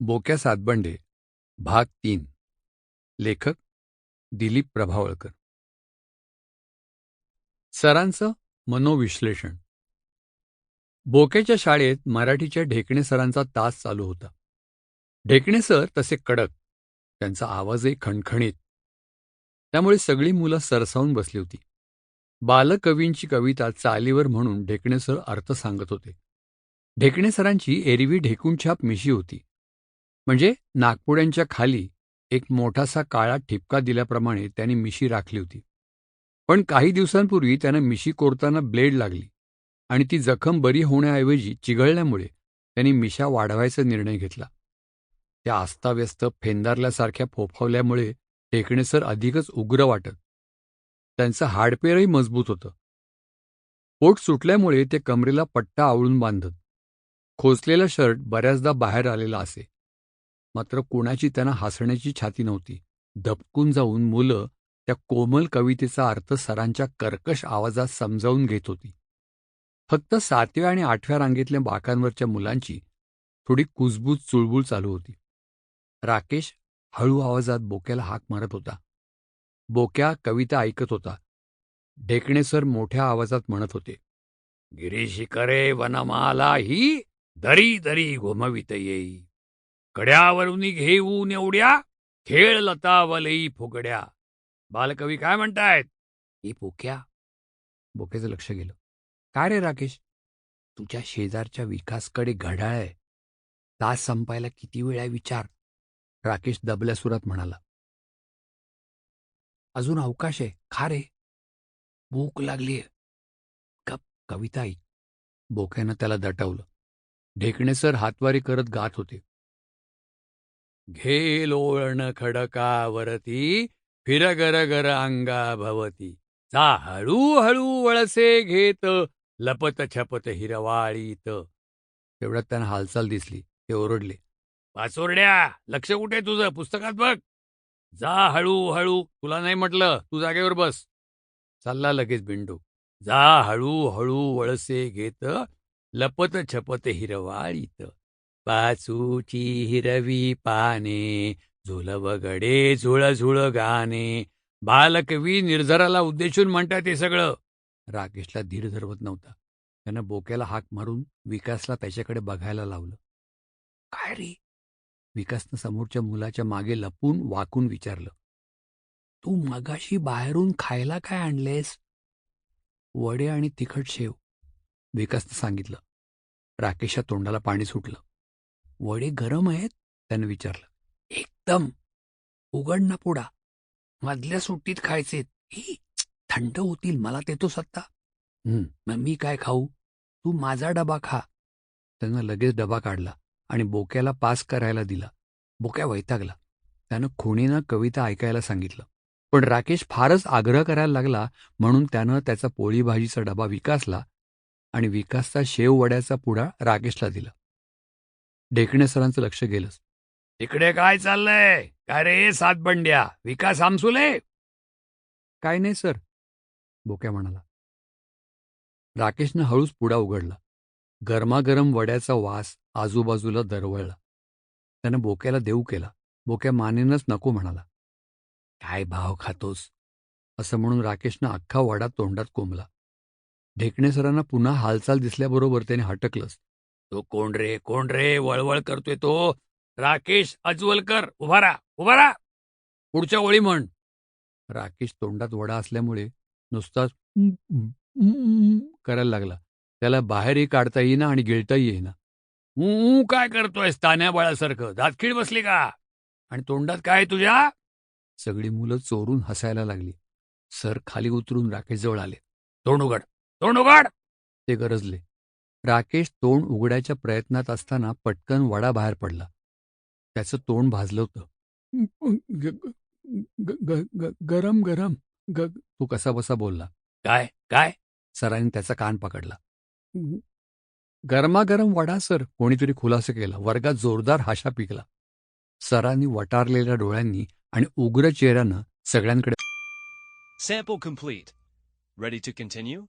बोक्या सातबंडे. भाग तीन. लेखक दिलीप प्रभावळकर. सरांचं मनोविश्लेषण. बोक्याच्या शाळेत मराठीच्या ढेकणे सरांचा तास चालू होता. ढेकणे सर तसे कडक त्यांचा आवाजही खणखणीत. त्यामुळे सगळी मुलं सरसावून बसली होती. बालकवींची कविता चालीवर म्हणून ढेकणे सर अर्थ सांगत होते. ढेकणे सरांची एरवी ढेकूनछाप मिशी होती. म्हणजे नागपुड्यांच्या खाली एक मोठासा काळा ठिपका दिल्याप्रमाणे त्यांनी मिशी राखली होती. पण काही दिवसांपूर्वी त्यानं मिशी कोरताना ब्लेड लागली आणि ती जखम बरी होण्याऐवजी चिघळल्यामुळे त्यांनी मिशा वाढवायचा निर्णय घेतला. त्या अस्ताव्यस्त फेंदारल्यासारख्या फोफावल्यामुळे टेकणेसर अधिकच उग्र वाटत. त्यांचं हाडपेरही मजबूत होतं. पोट सुटल्यामुळे ते कमरेला पट्टा आवळून बांधत. खोचलेला शर्ट बऱ्याचदा बाहेर आलेला असे. मात्र कोणाची त्यांना हसण्याची छाती नव्हती. दबकून जाऊन मुलं त्या कोमल कवितेचा अर्थ सरांच्या कर्कश आवाजात समजावून घेत होती. फक्त सातव्या आणि आठव्या रांगेतल्या बाकांवरच्या मुलांची थोडी कुजबूज चुळबुळ चालू होती. राकेश हळू आवाजात बोक्याला हाक मारत होता. बोक्या कविता ऐकत होता. ढेकणेसर मोठ्या आवाजात म्हणत होते गिरीशिखरे वनमाला ही दरी दरी घुमवित येई. कड्यावरून घेऊन एवढ्या खेळ लतावलई फुगड्या. बालकवी काय म्हणतायत? ही पोक्या. बोक्याचं लक्ष गेलं. काय रे राकेश? तुझ्या शेजारच्या विकासकडे घडाळ आहे. तास संपायला किती वेळ आहे विचार. राकेश दबल्या सुरात म्हणाला. अजून अवकाश आहे. खा रे. भूक लागलीय कप कविता ऐक बोक्यानं त्याला दटवलं. ढेकणेसर हातवारी करत गात होते. घे लोळण खडकावरती फिरगरगर गर अंगा भवती. चा हळू हळू वळसे घेत लपत छपत हिरवाळीत. तेवढ्यात त्यांना हालचाल दिसली ते ओरडले. पाचोरड्या लक्ष कुठे तुझं? पुस्तकात बघ. जा हळूहळू तुला नाही म्हटलं तू जागेवर बस. चालला लगेच बिंडू. जा हळूहळू वळसे घेत लपत छपत हिरवाळीत. पाचूची हिरवी पाने झुलवगडे झुळ झुळ गाणे बालकवी निर्झराला उद्देशून म्हणतात ते सगळं. राकेशला धीर धरवत नव्हता. त्यानं बोक्याला हाक मारून विकासला त्याच्याकडे बघायला लावलं. काय रे? विकासनं समोरच्या मुलाच्या मागे लपून वाकून विचारलं. तू मगाशी बाहेरून खायला काय आणलेस? वडे आणि तिखट शेव विकासनं सांगितलं. राकेशच्या तोंडाला पाणी सुटलं. वडे गरम आहेत त्यानं विचारलं. एकदम. उघड ना पुडा. मधल्या सुट्टीत खायचे. थंड होतील मला देतो सत्ता. मग मी काय खाऊ? तू माझा डबा खा. त्यानं लगेच डबा काढला आणि बोक्याला पास करायला दिला. बोक्या वैतागला. त्यानं खुणीनं कविता ऐकायला सांगितलं. पण राकेश फारच आग्रह करायला लागला म्हणून त्यानं त्याचा पोळी भाजीचा डबा विकासला आणि विकासचा शेव वड्याचा पुडा राकेशला दिला. ढेकणे सरांचं लक्ष गेलंच. तिकडे काय चाललंय? काय रे सात बंड्या? विकास आमसुले? काय नाही सर. बोक्या म्हणाला. राकेशनं हळूच पुडा उघडला. गरमागरम वड्याचा वास आजूबाजूला दरवळला. त्यानं बोक्याला देऊ केला. बोक्या मानेनच नको म्हणाला. काय भाव खातोस? असं म्हणून राकेशनं अख्खा वडा तोंडात कोंबला. ढेकणे सरांना पुन्हा हालचाल दिसल्याबरोबर त्याने हटकलंच. तो कोण रे कोण रे? वळवळ करतोय तो. राकेश अजवलकर उभारा उभारा पुढच्या ओळी म्हण. राकेश तोंडात वडा असल्यामुळे नुसताच करायला लागला. त्याला बाहेरही काढता येईना आणि गिळताही येईना. ऊ काय करतोय तान्या बाळासारखं? दातखीड बसली का? आणि तोंडात काय तुझ्या? सगळी मुलं चोरून हसायला लागली. सर खाली उतरून राकेश जवळ आले. तोंड उघड तोंड उघड. ते गरजले. राकेश तोंड उघडायच्या प्रयत्नात असताना पटकन वडा बाहेर पडला. त्याचं तोंड भाजलं होतं. गरम गरम तो कसा बसा बोलला. काय काय? सरांनी त्याचा कान पकडला. गरमागरम वडा सर. कोणीतरी खुलासा केला. वर्गात जोरदार हाशा पिकला. सरांनी वटारलेल्या डोळ्यांनी आणि उग्र चेहऱ्यानं सगळ्यांकडे Sample complete. Ready to continue?